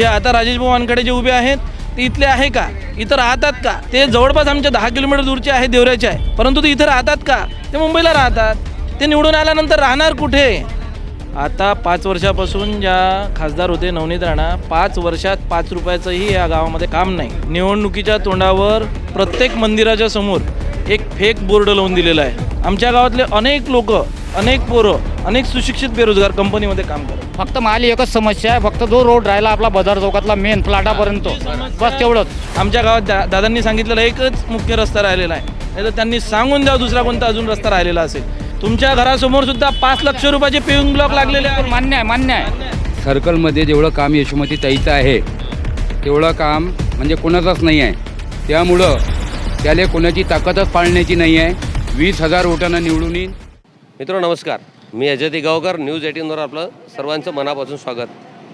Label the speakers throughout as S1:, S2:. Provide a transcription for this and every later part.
S1: जे आता राजेश भाऊ वानकडे जे उभे आहेत ते इथले आहे का? इथं राहतात का? ते जवळपास आमच्या दहा किलोमीटर दूरचे आहे देवऱ्याचे आहे. परंतु ते इथं राहतात का? ते मुंबईला राहतात. ते निवडून आल्यानंतर राहणार कुठे? आता पाच वर्षापासून ज्या खासदार होते नवनीत राणा पाच वर्षात पाच रुपयाचंही या गावामध्ये काम नाही. निवडणुकीच्या तोंडावर प्रत्येक मंदिराच्या समोर एक फेक बोर्ड लावून दिलेला आहे. आमच्या गावातले अनेक लोक अनेक पोरं अनेक सुशिक्षित बेरोजगार कंपनीमध्ये काम करतात.
S2: फक्त माली एकच समस्या आहे फक्त जो रोड राहिला आपला बाजार चौकातला मेन फ्लाटापर्यंत. बस तेवढंच.
S1: आमच्या गावात दा दादांनी सांगितलेलं एकच मुख्य रस्ता राहिलेला आहे. नाही तर त्यांनी सांगून द्या दुसरा कोणता अजून रस्ता राहिलेला असेल. तुमच्या घरासमोर सुद्धा पाच लक्ष रुपयाचे पेविंग ब्लॉक लागलेले आहेत.
S2: मान्य आहे मान्य आहे.
S3: सर्कलमध्ये जेवढं काम यशोमती ताईचं आहे तेवढं काम म्हणजे कोणाचंच नाही आहे. त्यामुळं त्याला कोणाची ताकदच पाळण्याची नाही आहे. वीस हजार वोटांना निवडून येईन.
S4: मित्र नमस्कार. मी अजय दिगावकर न्यूज एटीनवर आपलं सर्वांचं मनापासून स्वागत.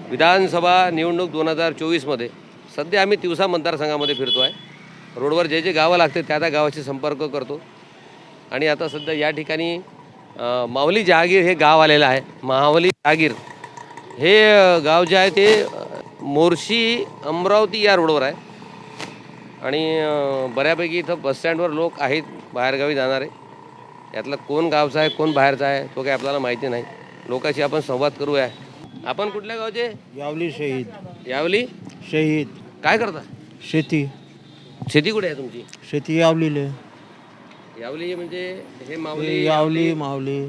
S4: विधानसभा निवडणूक दोन हजार चोवीसमध्ये सध्या आम्ही तिवसा मतदारसंघामध्ये फिरतो आहे रोडवर जे जे गावं लागते त्या त्या गावाशी संपर्क करतो. आणि आता सध्या या ठिकाणी माऊली जहागीर हे गाव आलेलं आहे. महावली जहागीर हे गाव जे आहे ते मोर्शी अमरावती या रोडवर आहे. आणि बऱ्यापैकी इथं बसस्टँडवर लोक आहेत बाहेरगावी जाणारे. यातला कोण गावचा आहे कोण बाहेरचा आहे तो काही आपल्याला माहिती नाही. लोकांशी आपण संवाद करूया. आपण कुठल्या गावचे?
S5: यावली शहीद.
S4: यावली?
S5: शहीद.
S4: काय करता?
S5: शेती.
S4: शेती कुठे आहे तुमची?
S5: शेती यावलीले.
S4: यावली म्हणजे हे
S5: हे
S4: मावली
S5: यावली मावली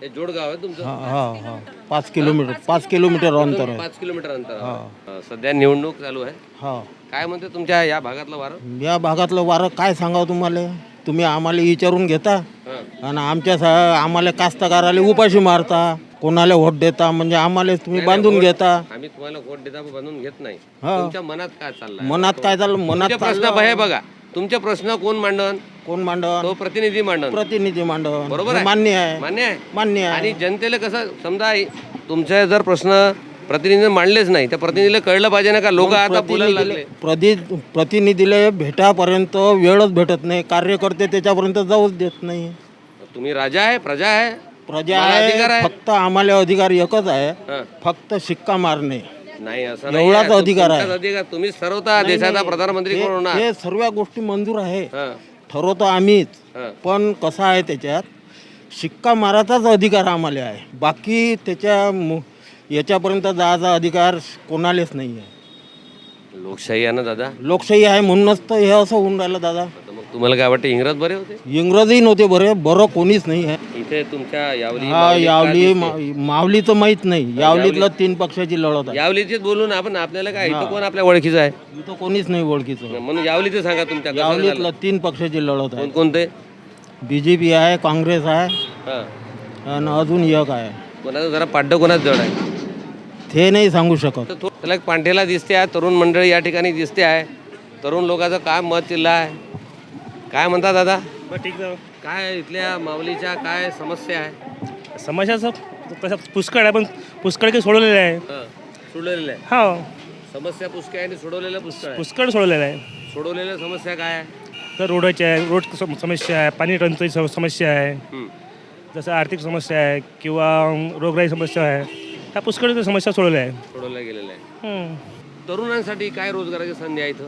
S4: हे जोडगाव आहे तुमचं?
S5: हा हा हा. पाच किलोमीटर पाच किलोमीटर अंतर आहे.
S4: पाच किलोमीटर अंतर आहे. सध्या निवडणूक चालू आहे.
S5: हा.
S4: काय म्हणते तुमच्या या भागातलं वारं?
S5: या भागातलं वारं काय सांगावं तुम्हाला? तुम्ही आम्हाला विचारून घेता आणि आमच्या सा- आम्हाला कास्तकाराला उपाशी मारता कोणाला व्होट देता म्हणजे आम्हाला तुम्ही बांधून घेता.
S4: आम्ही तुम्हाला वोट देता बांधून घेत नाही.
S5: हा.
S4: तुमच्या मनात काय चाललंय?
S5: मनात काय झालं मनात
S4: तुमचे प्रश्न हे बघा. तुमचे प्रश्न कोण मांडन?
S5: कोण मांडन?
S4: तो प्रतिनिधी मांडन.
S5: प्रतिनिधी मांडन.
S4: बरोबर आहे?
S5: मान्य आहे.
S4: मान्य आहे.
S5: मान्य आहे.
S4: आणि जनतेला कसं समजा तुमचे जर प्रश्न प्रतिनिधी मांडलेच नाही. तर प्रतिनिधीला कळलं पाहिजे ना का लोक आता बोलायला लागले.
S5: प्रति प्रतिनिधीला भेटापर्यंत वेळच भेटत नाही. कार्यकर्ते त्याच्यापर्यंत जाऊच देत नाही.
S4: तुम्ही राजा आहे प्रजा आहे.
S5: प्रजा
S4: अधिकार
S5: आहे
S4: आहे.
S5: फक्त आम्हाला अधिकार एकच आहे. फक्त शिक्का मारणे.
S4: नाही असं
S5: एवढाच अधिकार आहे.
S4: तुमचाच अधिकार. तुम्ही ठरवता देशाचा प्रधानमंत्री कोण होणार?
S5: हे सर्व गोष्टी मंजूर आहे.
S4: हं,
S5: ठरवतो आम्हीच.
S4: हं.
S5: पण कसं आहे त्याच्यात? शिक्का मारायचाच अधिकार आम्हाला आहे. बाकी त्याच्या मु- याच्यापर्यंत जायचा अधिकार कोणालाच नाही आहे
S4: लोकशाही आहे ना दादा?
S5: लोकशाही आहे म्हणूनच तर हे असं होऊन राहिलं दादा.
S4: आता मग तुम्हाला काय वाटतं इंग्रज बरे होते?
S5: इंग्रजही नव्हते बरे बरं कोणीच नाही आहे.
S4: इथे तुमच्या यावली
S5: हा
S4: मावली का
S5: यावली
S4: दिसते?
S5: मा- मावलीचं माहीत नाही. यावलीतलं तीन पक्षाची लढत आहे.
S4: यावलीचेच बोलून आपण आपल्याला काय इथं कोण आपल्या ओळखीचं आहे?
S5: इथं कोणीच नाही ओळखीचं.
S4: म्हणून यावलीचं सांगा तुमच्या कसं झालं?
S5: यावलीतलं तीन पक्षाची लढत आहे.
S4: कोण कोणते
S5: बी जे पी आहे काँग्रेस आहे
S4: हां.
S5: आणि अजून एक आहे.
S4: कोणाचं जरा पाड्ड कोणाच जड आहे?
S5: ते नाही सांगू शकत.
S4: त्याला एक पांढेला दिसते आहे तरुण मंडळी या ठिकाणी दिसते आहे. तरुण लोकांचं काय मत चिल्ला आहे? काय म्हणता दादा?
S6: ठीक आहे.
S4: काय इथल्या माऊलीच्या काय समस्या आहे?
S6: समस्याचं तसं पुष्कळ आहे पण पुष्कळ काही सोडवलेलं आहे.
S4: हं, सोडवलेल्या आहे.
S6: हा.
S4: समस्या पुष्कळ आहे आणि सोडवलेल्या पुष्कळ आहे.
S6: पुष्कळ सोडवलेलं आहे.
S4: सोडवलेल्या समस्या काय आहे?
S6: तर रोडाची आहे रोड सम- समस्या आहे पाणी टंचाई सम- समस्या आहे.
S4: हं.
S6: जसं आर्थिक समस्या आहे किंवा रोगराई समस्या आहे. ह्या पुष्कळ समस्या सोडवल्या आहे
S4: सोडवल्या गेलेल्या आहे. तरुणांसाठी काय रोजगाराची संधी आहे इथं?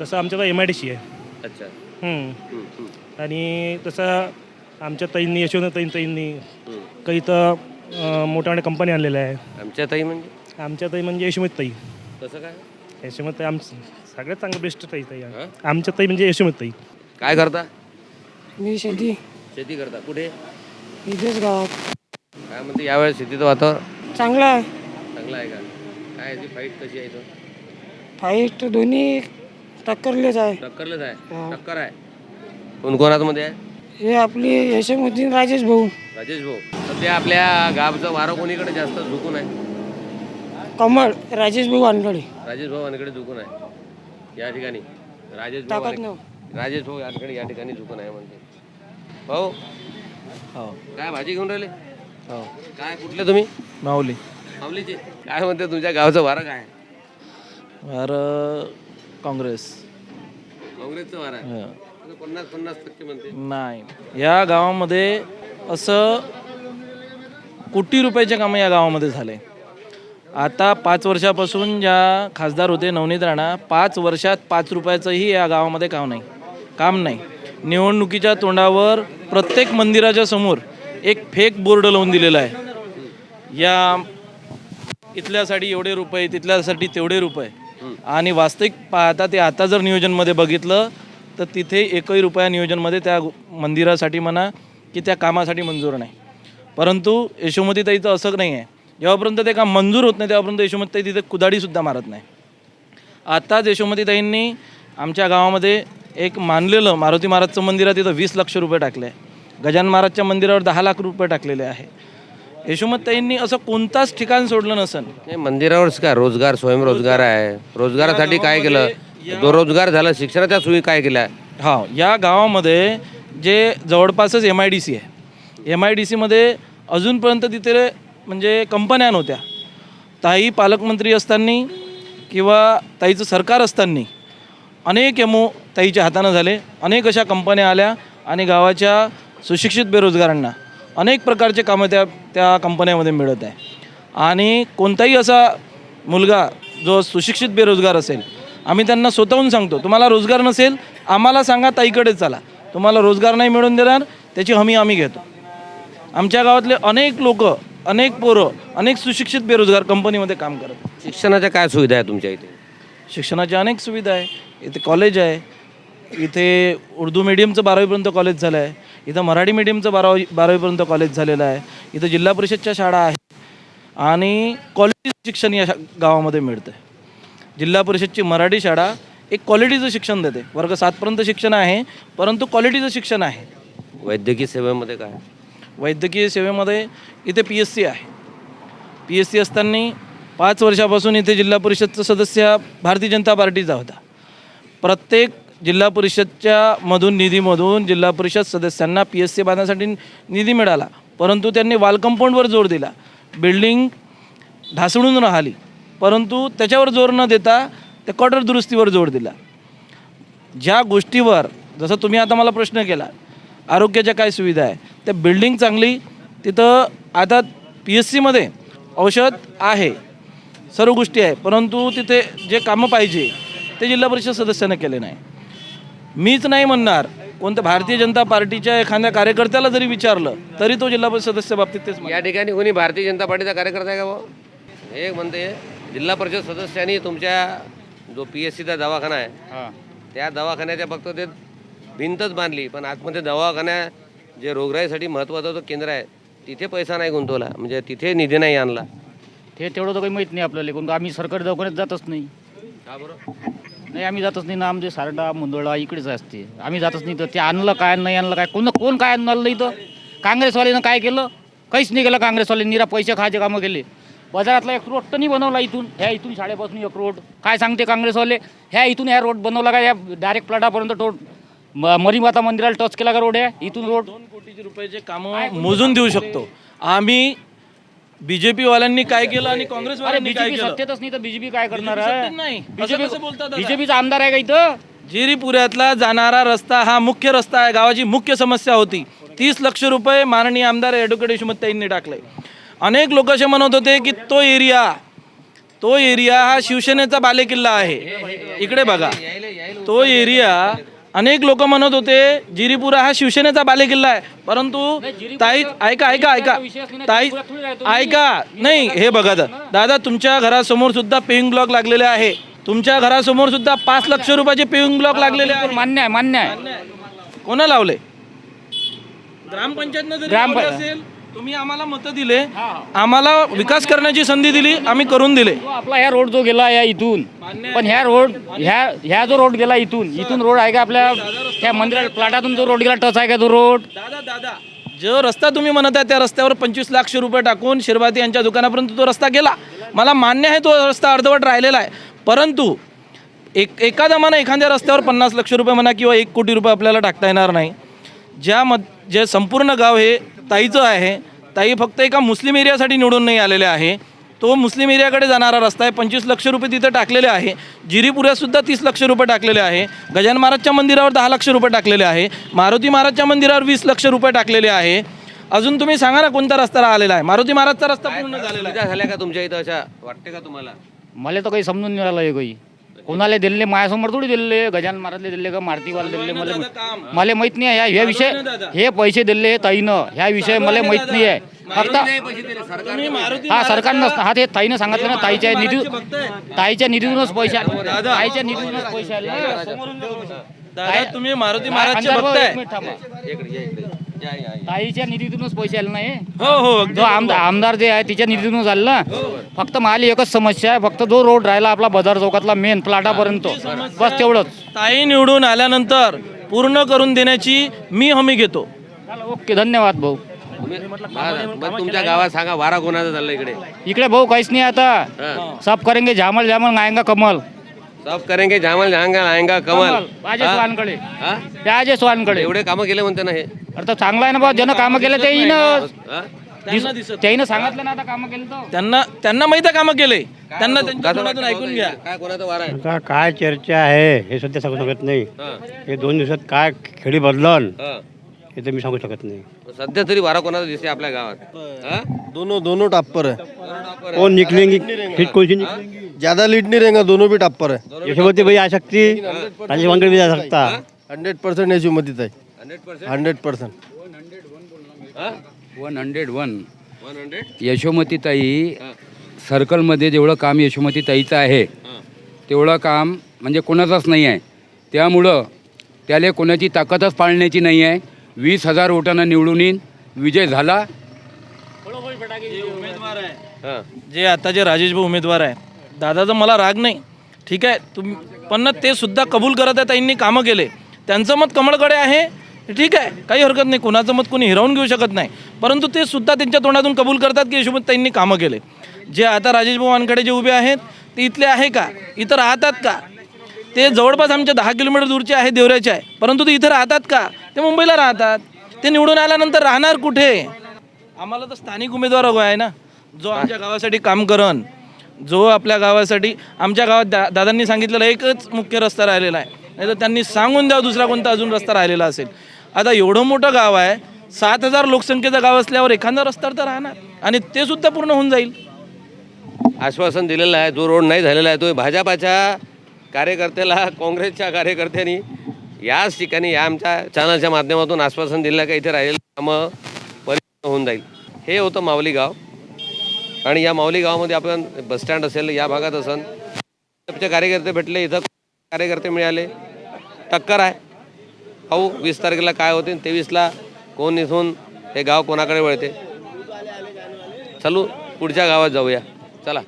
S6: तसं आमच्याकडे एम आय डी सी आहे.
S4: अच्छा.
S6: हम्म. आणि तसं आमच्या ताईंनी यशवंत ताईं ताईंनी. काही तर अं, मोठ्या मोठ्या कंपनी आणलेल्या आहे
S4: आमच्या ताई म्हणजे?
S6: आमच्या ताई म्हणजे यशोमत ताई.
S4: कसं काय?
S6: यशोमत ताई आम सगळ्यात चांगलं बेस्ट ताई ताई आहे. आमच्या ताई म्हणजे यशोमत ताई.
S4: काय करता?
S7: मी शेती.
S4: शेती करता. कुठे?
S7: इथेच गावात.
S4: काय म्हणते यावेळेस शेतीचं वातावरण
S7: चांगला आहे.
S4: चांगलं आहे का? काय याची फाईट कशी आहे इथं?
S7: फाईट दोन्ही टक्करलेच आहे.
S4: टक्करलंच आहे?
S7: हा.
S4: टक्कर आहे. कोण कोणामध्ये आहे?
S7: हे आपली यशोमतीन राजेश भाऊ.
S4: राजेश भाऊ. सध्या आपल्या गावचं वारं कोणीकडे जास्त झुकून आहे?
S7: कमळ राजेश भाऊ वानकडे
S4: राजेश भाऊ यांकडे झुकून आहे. या ठिकाणी. राजेश भाऊ
S7: ताकद
S4: राजेश भाऊ यांकडे या ठिकाणी झुकून आहे म्हणते. भाऊ काय भाजी घेऊन राहिले? काय कुठले तुम्ही?
S1: माऊली.
S4: माऊलीचे. काय म्हणते तुमच्या गावचं वारं काय?
S1: अरे काँग्रेस.
S4: काँग्रेसचं वारं आहे. आता पन्नास पन्नास टक्के म्हणते.
S1: नाही. या गावामध्ये असं कोटी रुपयाचे कामं या गावामध्ये झाले. आता पाच वर्षापासून ज्या खासदार होते नवनीत राणा पाच वर्षात पाच रुपयाचंही या गावामध्ये काम नाही. काम नाही. निवडणुकीच्या तोंडावर प्रत्येक मंदिराच्या समोर एक फेक बोर्ड लावून दिलेला आहे. या इथल्यासाठी एवढे रुपये तिथल्यासाठी तेवढे रुपये. आणि वास्तविक पाहता ते आता जर नियोजनमध्ये बघितलं तर तिथे एकही रुपया नियोजनमध्ये त्या मंदिरासाठी म्हणा की त्या कामासाठी मंजूर नाही. परंतु यशोमतीताईचं असं नाही आहे. जेव्हापर्यंत ते काम मंजूर होत नाही तेव्हापर्यंत यशोमतीताई तिथे कुदाडीसुद्धा मारत नाही. आत्ताच यशोमती ताईंनी आमच्या गावामध्ये एक मानलेलं मारुती महाराजचं मंदिर आहे तिथं वीस लक्ष रुपये टाकले. आहे गजानन महाराजच्या मंदिरावर दहा लाख रुपये टाकलेले आहे. यशोमतीताईंनी असं कोणताच ठिकाण सोडलं नसन.
S4: मंदिरावरच काय? रोजगार स्वयंरोजगार आहे. रोजगारासाठी काय केलं? रोजगार झाला शिक्षणाच्या सोयी काय केल्या?
S1: हा या गावामध्ये जे जवळपासच एम आय डी सी आहे. एम आय डी सीमध्ये अजूनपर्यंत तिथे म्हणजे कंपन्या नव्हत्या. ताई पालकमंत्री असताना किंवा ताईचं सरकार असताना अनेक एमओ ताईच्या हातानं झाले. अनेक अशा कंपन्या आल्या आणि गावाच्या सुशिक्षित बेरोजगारांना अनेक प्रकारचे कामं त्या त्या कंपन्यामध्ये मिळत आहे. आणि कोणताही असा मुलगा जो सुशिक्षित बेरोजगार असेल आम्ही त्यांना स्वतःहून सांगतो तुम्हाला रोजगार नसेल आम्हाला सांगा ताईकडे चला. तुम्हाला रोजगार नाही मिळून देणार त्याची हमी आम्ही घेतो. आमच्या गावातले अनेक लोक अनेक पोरं अनेक सुशिक्षित बेरोजगार कंपनीमध्ये काम करत.
S4: शिक्षणाच्या काय सुविधा आहे तुमच्या इथे?
S1: शिक्षणाच्या अनेक सुविधा आहे. इथे कॉलेज आहे इथे उर्दू मिडियमचं बारावीपर्यंत कॉलेज झालं आहे इथं मराठी मिडियमचं बारावी बारावीपर्यंत कॉलेज झालेलं आहे. इथं जिल्हा परिषदच्या शाळा आहेत. आणि क्वालिटी शिक्षण या शा- गावामध्ये मिळतं आहे जिल्हा परिषदची मराठी शाळा एक क्वालिटीचं शिक्षण देते. वर्ग सातपर्यंत शिक्षण आहे परंतु क्वालिटीचं शिक्षण आहे.
S4: वैद्यकीय सेवेमध्ये काय?
S1: वैद्यकीय सेवेमध्ये इथे पी एस सी आहे. पी एस सी असताना पाच वर्षापासून इथे जिल्हा परिषदचा सदस्य भारतीय जनता पार्टीचा होता. प्रत्येक जिल्हा परिषदच्या मधून निधीमधून जिल्हा परिषद सदस्यांना पी एस सी बांधण्यासाठी निधी मिळाला. परंतु त्यांनी वाल कंपाऊंडवर जोर दिला. बिल्डिंग ढासळून राहिली. परंतु त्याच्यावर जोर न देता त्या क्वार्टर दुरुस्तीवर जोर दिला. ज्या गोष्टीवर जसं तुम्ही आता मला प्रश्न केला आरोग्याच्या काय सुविधा आहे त्या बिल्डिंग चांगली तिथं आता पी एस सीमध्ये औषध आहे सर्व गोष्टी आहे परंतु तिथे जे कामं पाहिजे ते जिल्हा परिषद सदस्यांना केले नाही. मीच नाही म्हणणार. कोणत्या भारतीय जनता पार्टीच्या एखाद्या कार्यकर्त्याला जरी विचारलं तरी तो जिल्हा परिषद सदस्य बाबतीत तेच.
S4: या ठिकाणी कोणी भारतीय जनता पार्टीचा कार्यकर्ता आहे का भाऊ? एक म्हणते जिल्हा परिषद सदस्यांनी तुमच्या जो पी एस सीचा दवाखाना आहे
S2: हां.
S4: त्या दवाखान्याच्या फक्त ते भिंतच बांधली पण आतमध्ये दवाखान्या जे रोगराईसाठी महत्त्वाचं जो केंद्र आहे तिथे पैसा नाही गुंतवला. म्हणजे तिथे निधी नाही आणला.
S2: ते तेवढं तर काही माहीत नाही आपल्याला कोण आम्ही सरकारी दवाखान्यात जातच नाही.
S4: का बरं?
S2: नाही आम्ही जातच नाही ना आमचे सारडा मुंदोळा इकडेच असते. आम्ही जातच नाही तर ते आणलं काय नाही आणलं काय कोण कोण काय आणलं इथं? काँग्रेसवाल्यानं काय केलं? काहीच नाही केलं काँग्रेसवाल्यांनी निरा पैसे खायचे कामं केले. बाजारातला एक रोड तर नाही बनवला इथून. ह्या इथून शाळेपासून एक रोड. काय सांगते काँग्रेसवाले? ह्या इथून ह्या रोड बनवला का? या डायरेक्ट प्लाटापर्यंत म- मरीमाता मंदिराला टच केला का रोड आहे? इथून रोड.
S1: दोन कोटीचे रुपयाचे कामं मोजून देऊ शकतो. आम्ही बीजेपी वाल्यांनी काय केलं आणि काँग्रेसवाल्यांनी काय
S2: बीजेपी
S1: केलं?
S2: सत्तेतच नाही तर बीजेपी काय करणार आहे?
S1: सत्तेत नाही. असं
S2: बीजेपी
S1: कसं बोलता दादा?
S2: बीजेपीचा आमदार आहे का इथं?
S1: जिरीपुऱ्यातला जाणारा रस्ता हा मुख्य रस्ता आहे. गावाची मुख्य समस्या होती. तीस लक्ष रुपये माननीय आमदार ॲडव्होकेट यशोमतीताईंनी टाकले. अनेक लोक असे म्हणत होते की तो एरिया तो एरिया हा शिवसेनेचा बालेकिल्ला आहे. इकडे बघा. तो एरिया अनेक लोक म्हणत होते जिरीपुरा हा शिवसेनेचा बालेकिल्ला आहे. परंतु ताई ऐका ऐका ऐका. ताई ऐका. नाही हे बघा दा- दादा तुमच्या घरासमोर सुद्धा पेईंग ब्लॉक लागलेले आहे. तुमच्या घरासमोर सुद्धा पाच लक्ष रुपयाचे पेईंग ब्लॉक लागलेले आहे.
S2: मान्य आहे मान्य आहे.
S1: कोणा लावले? ग्रामपंचायतनं जरी
S2: ग्राम-
S1: लावले असेल तुम्ही आम्हाला मतं दिले आम्हाला विकास करण्याची संधी दिली आम्ही करून दिले.
S2: तो आपला ह्या रोड जो गेला या इथून पण ह्या रोड ह्या ह्या जो रोड गेला इथून इथून रोड आहे का आपल्या ह्या मंदिरा प्लाटातून जो रोड गेला टच आहे का तो रोड?
S1: दादा दादा जो रस्ता तुम्ही म्हणत आहे त्या रस्त्यावर पंचवीस लाख रुपये टाकून शिरभाती यांच्या दुकानापर्यंत तो रस्ता गेला. मला मान्य आहे तो रस्ता अर्धवट राहिलेला आहे. परंतु एक एका दमानं एखाद्या रस्त्यावर पन्नास लक्ष रुपये म्हणा किंवा एक कोटी रुपये आपल्याला टाकता येणार नाही. ज्या मध जे संपूर्ण गाव हे ताईचं आहे ताई फक्त एका मुस्लिम एरियासाठी निवडून नाही आलेले आहे. तो मुस्लिम एरियाकडे जाणारा रस्ता आहे पंचवीस लक्ष रुपये तिथं टाकलेले आहे. जिरीपुऱ्यात सुद्धा तीस लक्ष रुपये टाकलेले आहे. गजान महाराजच्या मंदिरावर दहा लक्ष रुपये टाकलेले आहे. मारुती महाराजच्या मंदिरावर वीस लक्ष रुपये टाकलेले आहे. अजून तुम्ही सांगा ना कोणता रस्ता आलेला आहे? मारुती महाराजचा रस्ता पूर्ण झालेला आहे.
S4: झाल्या का तुमच्या इथं अशा? वाटते का तुम्हाला?
S2: मला तर काही समजून नाही राहिलं हे काही. कोणाला दिले माझ्यासमोर थोडी दिले गजान महाराजले दिले का मारुतीवाला दिले मला मला माहीत नाही आहे ह्या विषय हे पैसे दिले ताईनं ह्या विषय मला माहीत नाही आहे फक्त हा सरकारनं हा ते ताईनं सांगितलं ना ताईच्या निधी ताईच्या निधीतूनच पैसे आले. ताईच्या निधीतूनच पैसे आले.
S1: दादा तुम्ही मारुती महाराजचे
S2: ताईच्या निधीतूनच पैसे आले नाही.
S1: हो हो.
S2: जो आमदार आमदार जे आहे तिच्या निधीतून झालं ना. फक्त मला एकच समस्या आहे. फक्त जो रोड राहिला आपला बाजार चौकातला मेन प्लाटापर्यंत बस तेवढंच.
S1: ताई निवडून आल्यानंतर पूर्ण करून देण्याची मी हमी घेतो.
S2: चला, ओके. धन्यवाद भाऊ.
S4: तुमच्या गावात सांगा वारा कोणाचा चालला इकडे?
S2: इकडे भाऊ काहीच नाही आता. सब करेंगे झामल झामल आएगा कमल
S4: सब करेंगे जामल जांगा आएगा कमल.
S2: राजेश
S4: हा?
S2: वानकडे
S4: हा?
S2: राजेश वानकडे
S4: एवढे कामं केले म्हणते ना हे.
S2: अरे तर चांगला आहे ना बा ज्यानं कामं केलं ते
S4: हा?
S1: त्यांना दिसत
S2: त्याईनं सांगितलं ना आता कामं केलं तर.
S1: त्यांना त्यांना माहिती आहे कामं केले. त्यांना त्यांच्या तोंडातून ऐकून घ्या.
S4: काय कोणाचा वारा आहे?
S8: आता काय चर्चा आहे हे सध्या सांगू शकत नाही.
S4: हा.
S8: हे दोन दिवसात काय खेळी बदलन?
S4: हा.
S8: हे तर मी सांगू शकत नाही.
S4: सध्या तरी वारा कोणाचा दिसते आपल्या गावात? हा?
S9: दोनों दोनों टप्पर है
S8: कौन निकलेंगे निकलेंगी
S9: ज्यादा लीड नहीं रहेगा दोनों भी टप्पर है
S8: यशोमती भाई आ सकती राजेश वांगड़ भी आ सकता
S9: हंड्रेड परसेंट यशोमती ताई
S4: hundred percent
S9: hundred percent
S3: one hundred one
S4: hundred
S3: यशोमतीताई सर्कलमध्ये जेवढं काम यशोमतीताईचं आहे तेवढं काम म्हणजे कोणाचंच नाही आहे. त्यामुळं त्याला कोणाची ताकदच पाळण्याची नाही आहे. वीस हजार वोटांना निवडून येईन. विजय झाला.
S4: हा.
S1: जे आता जे राजेश भाऊ उमेदवार आहे दादाचा मला राग नाही. ठीक आहे? तुम पण ना ते सुद्धा कबूल करत आहे त्यांनी कामं केले. त्यांचं मत कमळकडे आहे. ठीक आहे? काही हरकत नाही. कोणाचं मत कोणी हिरावून घेऊ शकत नाही. परंतु ते सुद्धा त्यांच्या तोंडातून कबूल करतात की यशोमत त्यांनी कामं केले. जे आता राजेश भाऊ जे उभे आहेत ते इथले आहे का? इथं राहतात का? ते जवळपास आमच्या दहा किलोमीटर दूरचे आहे देवऱ्याचे आहे. परंतु ते इथं राहतात का? ते मुंबईला राहतात. ते निवडून आल्यानंतर राहणार कुठे? आम्हाला तर स्थानिक उमेदवार हवा आहे ना. जो आमच्या गावासाठी काम करण जो आपल्या गावासाठी आमच्या गावात दा दादांनी सांगितलेलं एकच मुख्य रस्ता राहिलेला आहे. नाही तर त्यांनी सांगून द्यावं दुसरा कोणता अजून रस्ता राहिलेला असेल. आता एवढं मोठं गाव आहे सात हजार लोकसंख्येचं गाव असल्यावर एखादा रस्ता तर राहणार आणि ते सुद्धा पूर्ण होऊन जाईल.
S4: आश्वासन दिलेलं आहे जो रोड नाही झालेला आहे तो भाजपाच्या कार्यकर्त्याला काँग्रेसच्या कार्यकर्त्यांनी याच ठिकाणी या आमच्या चॅनलच्या माध्यमातून आश्वासन दिलं का इथे राहिलेलं कामं परिपूर्ण होऊन जाईल. हे होतं माऊली गाव. आणि या माऊली गावामध्ये आपण बसस्टँड असेल या भागात असेल भाजपचे कार्यकर्ते भेटले इथं कार्यकर्ते मिळाले. टक्कर आहे. अहो वीस तारखेला काय होते? तेवीसला कोण इथून हे गाव कोणाकडे वळते? चलू पुढच्या गावात जाऊया. चला.